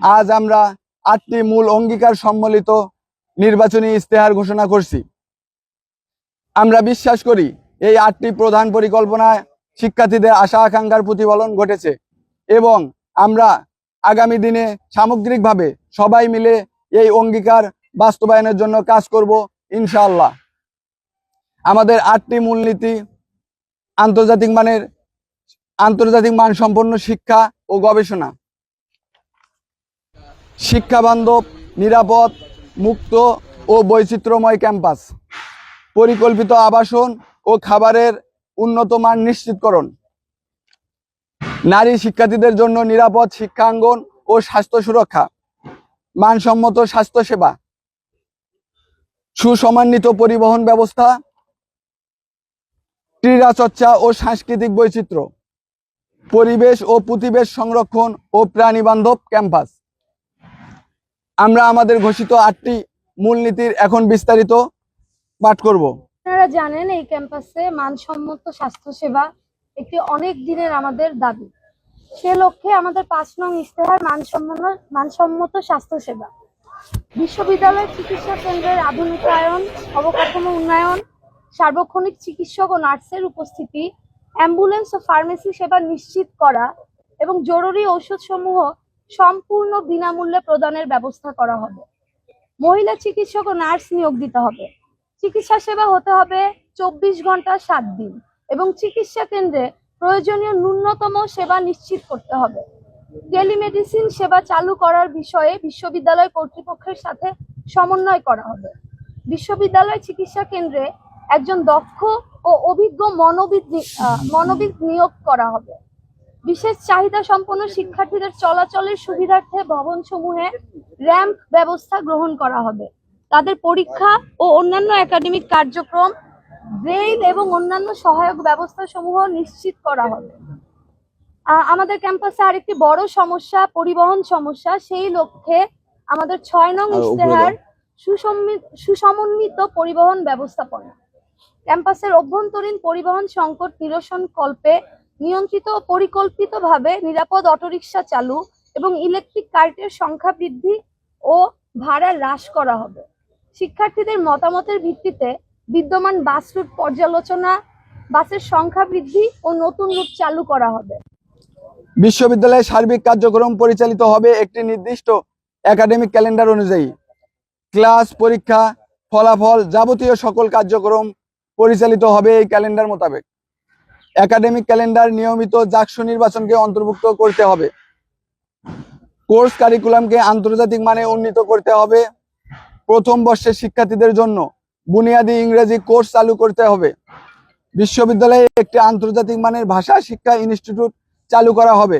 আজ আমরা আটটি মূল অঙ্গীকার সম্মিলিত নির্বাচনী ইস্তেহার ঘোষণা করছি। আমরা বিশ্বাস করি এই আটটি প্রধান পরিকল্পনায় শিক্ষার্থীদের আশা আকাঙ্ক্ষার প্রতিফলন ঘটেছে এবং আমরা আগামী দিনে সামগ্রিকভাবে সবাই মিলে এই অঙ্গীকার বাস্তবায়নের জন্য কাজ করব ইনশাআল্লাহ। আমাদের আটটি মূলনীতি আন্তর্জাতিক মানের আন্তর্জাতিক মানসম্পন্ন শিক্ষা ও গবেষণা। শিক্ষা বান্ধব, নিরাপদ, মুক্ত ও বৈচিত্র্যময় ক্যাম্পাস। পরিকল্পিত আবাসন ও খাবারের উন্নত মান নিশ্চিতকরণ। নারী শিক্ষার্থীদের জন্য নিরাপদ শিক্ষাঙ্গন ও স্বাস্থ্য সুরক্ষা। মানসম্মত স্বাস্থ্যসেবা। সুসমন্বিত পরিবহন ব্যবস্থা। ক্রীড়া চর্চা ও সাংস্কৃতিক বৈচিত্র্য। পরিবেশ ও প্রতিবেশ সংরক্ষণ ও প্রাণী বান্ধব ক্যাম্পাস। আমরা আমাদের ঘোষিত আটটি মূলনীতির এখন বিস্তারিত পাঠ করব। আপনারা জানেন এই ক্যাম্পাসে মানসম্মত স্বাস্থ্যসেবা একটি অনেক দিনের আমাদের দাবি। সে লক্ষ্যে আমাদের পাঁচ নং ইশতেহার মানসম্মত মানসম্মত স্বাস্থ্যসেবা। বিশ্ববিদ্যালয় চিকিৎসা কেন্দ্রের আধুনিকায়ন, অবকাঠামো উন্নয়ন, সার্বক্ষণিক চিকিৎসক ও নার্সের উপস্থিতি, অ্যাম্বুলেন্স ও ফার্মেসি সেবা নিশ্চিত করা এবং জরুরি ঔষধসমূহ সম্পূর্ণ বিনামূল্যে প্রদানের ব্যবস্থা করা হবে। মহিলা চিকিৎসক ও নার্স নিয়োগ দিতে হবে। চিকিৎসা সেবা হতে হবে চব্বিশ ঘণ্টা সাত দিন এবং চিকিৎসা কেন্দ্রে প্রয়োজনীয় ন্যূনতম সেবা নিশ্চিত করতে হবে। টেলিমেডিসিন সেবা চালু করার বিষয়ে বিশ্ববিদ্যালয় কর্তৃপক্ষের সাথে সমন্বয় করা হবে। বিশ্ববিদ্যালয় চিকিৎসা কেন্দ্রে একজন দক্ষ ও অভিজ্ঞ মনোবিদ মনোবিদ নিয়োগ করা হবে। বিশেষ চাহিদা সম্পন্ন শিক্ষার্থীদের চলাচলের সুবিধার্থে ভবনসমূহে র্যাম্প ব্যবস্থা গ্রহণ করা হবে। তাদের পরীক্ষা ও অন্যান্য একাডেমিক কার্যক্রম ব্রেইল এবং অন্যান্য সহায়ক ব্যবস্থা সমূহ নিশ্চিত করা হবে। আমাদের ক্যাম্পাসে আরেকটি বড় সমস্যা পরিবহন সমস্যা সেই লক্ষ্যে আমাদের ছয় নং ইশতেহার সুসমন্বিত পরিবহন ব্যবস্থাপনা। ক্যাম্পাসের অভ্যন্তরীণ পরিবহন সংকট নিরসন কল্পে নিয়ন্ত্রিত ও পরিকল্পিতভাবে নিরাপদ অটোরিকশা চালু এবং ইলেকট্রিক কার্টের সংখ্যা বৃদ্ধি ও ভাড়া হ্রাস করা হবে। শিক্ষার্থীদের মতামতের ভিত্তিতে বিদ্যমান বাস রুট পর্যালোচনা, বাসের সংখ্যা বৃদ্ধি ও নতুন রুট চালু করা হবে। বিশ্ববিদ্যালয়ের সার্বিক কার্যক্রম পরিচালিত হবে একটি নির্দিষ্ট একাডেমিক ক্যালেন্ডার অনুযায়ী। ক্লাস, পরীক্ষা, ফলাফল যাবতীয় সকল কার্যক্রম পরিচালিত হবে এই ক্যালেন্ডার মোতাবেক। একাডেমিক ক্যালেন্ডার নিয়মিত জাকসু নির্বাচনকে অন্তর্ভুক্ত করতে হবে। কোর্স কারিকুলামকে আন্তর্জাতিক মানে উন্নীত করতে হবে। প্রথম বর্ষের শিক্ষার্থীদের জন্য বুনিয়াদী ইংরেজি কোর্স চালু করতে হবে। বিশ্ববিদ্যালয়ে একটি আন্তর্জাতিক মানের ভাষা শিক্ষা ইনস্টিটিউট চালু করা হবে।